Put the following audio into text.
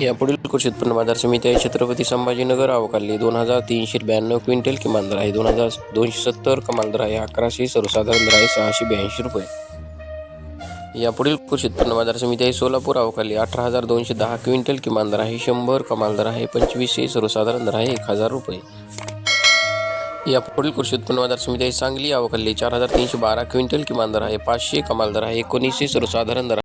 यापुढील कृषी उत्पन्न बाजार समिती आहे. छत्रपती संभाजीनगर अवकाली दोन हजार तीनशे ब्याण्णव क्विंटल किमान दर आहे. दोन हजार दोनशे सत्तर कमाल दर आहे. अकराशे सर्वसाधारण दर आहे. सहाशे ब्याऐंशी रुपये. यापुढील कृषी उत्पन्न बाजार समिती आहे. सोलापूर अवकाली अठरा हजार दोनशे दहा क्विंटल किमान दर आहे. शंभर कमाल दर आहे. पंचवीसशे सर्वसाधारण दर आहे. एक हजार रुपये. यापुढील कृषी उत्पन्न बाजार समिती आहे. सांगली अवकाली चार हजार तीनशे बारा क्विंटल किमान दर आहे. पाचशे कमाल दर आहे. एकोणीसशे सर्वसाधारण दर